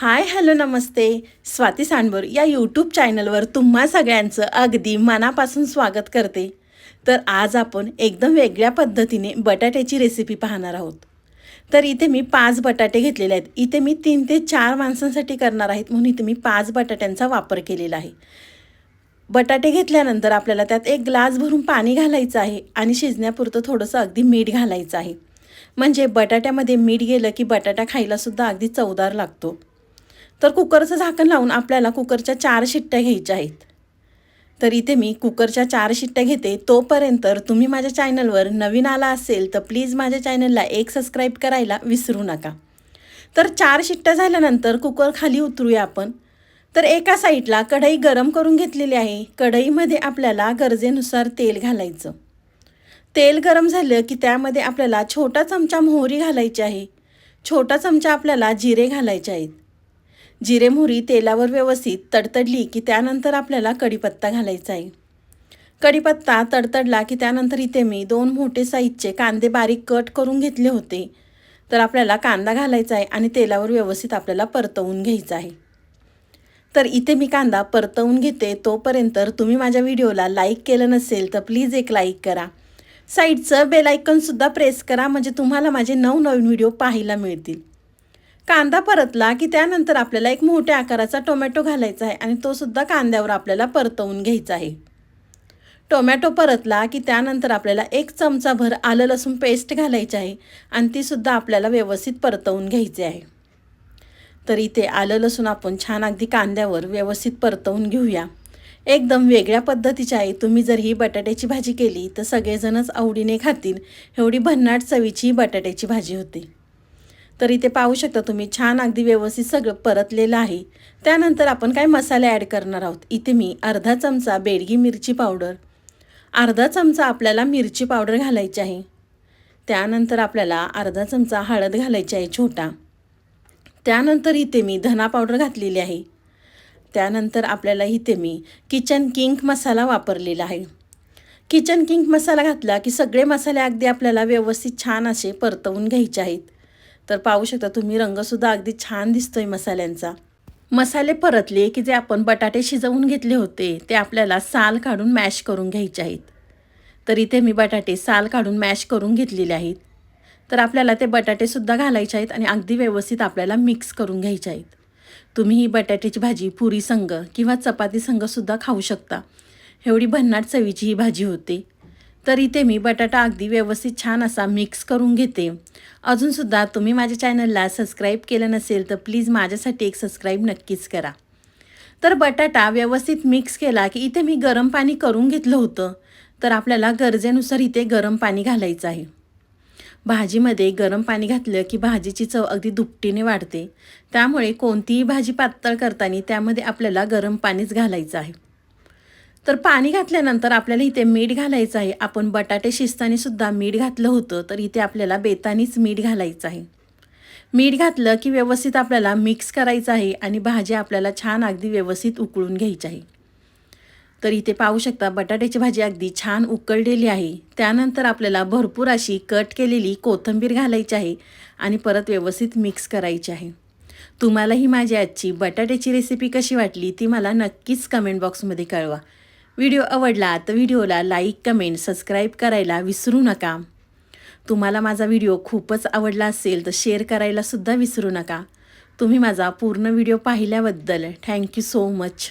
Hi hello नमस्ते. स्वाती सांडबोर या YouTube चॅनलवर तुम्हा सगळ्यांचं अगदी मनापासून स्वागत करते. तर आज आपण एकदम वेगळ्या पद्धतीने बटाट्याची रेसिपी पाहणार आहोत. तर इथे मी पाच बटाटे घेतलेले आहेत. इथे मी तीन ते चार माणसांसाठी करणार आहेत म्हणून इथे मी पाच बटाट्यांचा वापर केलेला आहे. बटाटे घेतल्यानंतर आपल्याला त्यात एक ग्लास भरून पाणी घालायचं आहे आणि शिजण्यापुरतं थोडंसं अगदी मीठ घालायचं आहे. म्हणजे बटाट्यामध्ये मीठ गेलं की बटाटा खायलासुद्धा अगदी चवदार लागतो. तर कुकरचं झाकण लावून आपल्याला कुकरच्या चार शिट्ट्या घ्यायच्या आहेत. तर इथे मी कुकरच्या चार शिट्ट्या घेते. तोपर्यंत तुम्ही माझ्या चॅनलवर नवीन आला असेल तर प्लीज माझ्या चॅनलला एक सबस्क्राईब करायला विसरू नका. तर चार शिट्ट्या झाल्यानंतर कुकर खाली उतरूया आपण. तर एका साईडला कढई गरम करून घेतलेली आहे. कढईमध्ये आपल्याला गरजेनुसार तेल घालायचं. तेल गरम झालं की त्यामध्ये आपल्याला छोटा चमचा मोहरी घालायची आहे. छोटा चमचा आपल्याला जिरे घालायचे आहेत. जिरे मोहरी तेलावर व्यवस्थित तडतडली की त्यानंतर आपल्याला कढीपत्ता घालायचा आहे. कढीपत्ता तडतडला की त्यानंतर इथे मी दोन मोठे साईजचे कांदे बारीक कट करून घेतले होते. तर आपल्याला कांदा घालायचा आहे आणि तेलावर व्यवस्थित आपल्याला परतवून घ्यायचं आहे. तर इथे मी कांदा परतवून घेते. तोपर्यंत तुम्ही माझ्या व्हिडिओला लाईक केलं नसेल तर प्लीज एक लाईक करा. साईडचं बेलायकनसुद्धा प्रेस करा म्हणजे तुम्हाला माझे नवनवीन व्हिडिओ पाहायला मिळतील. कांदा परतला की त्यानंतर आपल्याला एक मोठ्या आकाराचा टोमॅटो घालायचा आहे आणि तो सुद्धा कांद्यावर आपल्याला परतवून घ्यायचा आहे. टोमॅटो परतला की त्यानंतर आपल्याला एक चमचाभर आलं लसूण पेस्ट घालायची आहे आणि तीसुद्धा आपल्याला व्यवस्थित परतवून घ्यायची आहे. तर इथे आलं लसूण आपण छान अगदी कांद्यावर व्यवस्थित परतवून घेऊया. एकदम वेगळ्या पद्धतीची आहे. तुम्ही जर ही बटाट्याची भाजी केली तर सगळेजणच आवडीने खातील. एवढी भन्नाट चवीची ही बटाट्याची भाजी होती. तर इथे पाहू शकता तुम्ही छान अगदी व्यवस्थित सगळं परतलेलं आहे. त्यानंतर आपण काय मसाले ॲड करणार आहोत? इथे मी अर्धा चमचा बेडगी मिरची पावडर अर्धा चमचा आपल्याला मिरची पावडर घालायची आहे. त्यानंतर आपल्याला अर्धा चमचा हळद घालायची आहे छोटा. त्यानंतर इथे मी धना पावडर घातलेली आहे. त्यानंतर आपल्याला इथे मी किचन किंग मसाला वापरलेला आहे. किचन किंग मसाला घातला की सगळे मसाले अगदी आपल्याला व्यवस्थित छान असे परतवून घ्यायचे आहेत. तर पाहू शकता तुम्ही रंगसुद्धा अगदी छान दिसतोय मसाल्यांचा. मसाले परतले की जे आपण बटाटे शिजवून घेतले होते ते आपल्याला साल काढून मॅश करून घ्यायचे आहेत. तर इथे मी बटाटे साल काढून मॅश करून घेतलेले आहेत. तर आपल्याला ते बटाटेसुद्धा घालायचे आहेत आणि अगदी व्यवस्थित आपल्याला मिक्स करून घ्यायचे आहेत. तुम्ही ही बटाट्याची भाजी पुरी संग किंवा चपाती संगसुद्धा खाऊ शकता. एवढी भन्नाट चवीची ही भाजी होते. तर इथे मी बटाटा अगदी व्यवस्थित छान असा मिक्स करून घेते. अजूनसुद्धा तुम्ही माझ्या चॅनलला सबस्क्राईब केलं नसेल तर प्लीज माझ्यासाठी एक सबस्क्राईब नक्कीच करा. तर बटाटा व्यवस्थित मिक्स केला की इथे मी गरम पाणी करून घेतलं होतं. तर आपल्याला गरजेनुसार इथे गरम पाणी घालायचं आहे. भाजीमध्ये गरम पाणी घातलं की भाजीची चव अगदी दुपटीने वाढते. त्यामुळे कोणतीही भाजी पातळ करताना त्यामध्ये आपल्याला गरम पाणीच घालायचं आहे. तर पाणी घातल्यानंतर आपल्याला इथे मीठ घालायचं आहे. आपण बटाटे शिजताना सुद्धा मीठ घातलं होतं तर इथे आपल्याला बेतानीच मीठ घालायचं आहे. मीठ घातलं की व्यवस्थित आपल्याला मिक्स करायचं आहे आणि भाजी आपल्याला छान अगदी व्यवस्थित उकळून घ्यायची आहे. तर इथे पाहू शकता बटाट्याची भाजी अगदी छान उकळलेली आहे. त्यानंतर आपल्याला भरपूर अशी कट केलेली कोथिंबीर घालायची आहे आणि परत व्यवस्थित मिक्स करायची आहे. तुम्हाला ही माझी आजची बटाट्याची रेसिपी कशी वाटली ती मला नक्कीच कमेंट बॉक्समध्ये कळवा. व्हिडिओ आवडला तर व्हिडिओला लाईक कमेंट सबस्क्राईब करायला विसरू नका. तुम्हाला माझा व्हिडिओ खूपच आवडला असेल तर शेअर करायलासुद्धा विसरू नका. तुम्ही माझा पूर्ण व्हिडिओ पाहिल्याबद्दल थँक्यू सो मच.